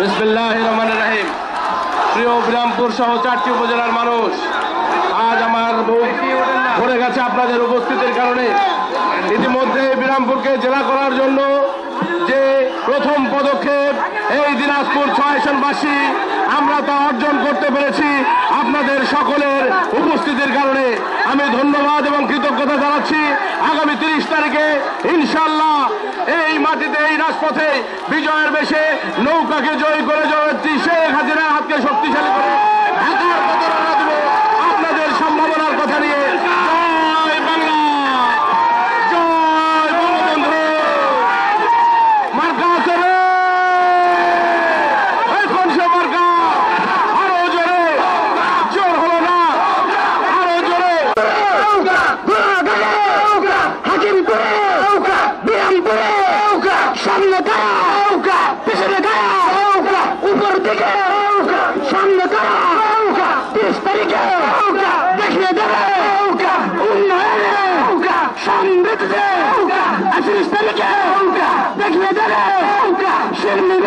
বিসমিল্লাহ রহমান রাহিম। প্রিয় বিরামপুর সহ চারটি উপজেলার মানুষ, আজ আমার ভরে গেছে আপনাদের উপস্থিতির কারণে। ইতিমধ্যে বিরামপুরকে জেলা করার জন্য যে প্রথম পদক্ষেপ, এই দিনাজপুর ছয় আসনবাসী আমরা তা অর্জন করতে পেরেছি আপনাদের সকলের উপস্থিতির কারণে। আমি ধন্যবাদ এবং কৃতজ্ঞতা জানাচ্ছি। আগামী তিরিশ তারিখে ইনশাল্লাহ এই রাজপথে বিজয়ের বেশে নৌকাকে জয় করে জয়ত্রী गया होगा पिछले गया होगा, ऊपर दिखे होगा, सामने गया होगा किस तरीके होगा, देखने दे होगा होगा सामने होगा असली तरीके होगा, देखने दे होगा, सिर में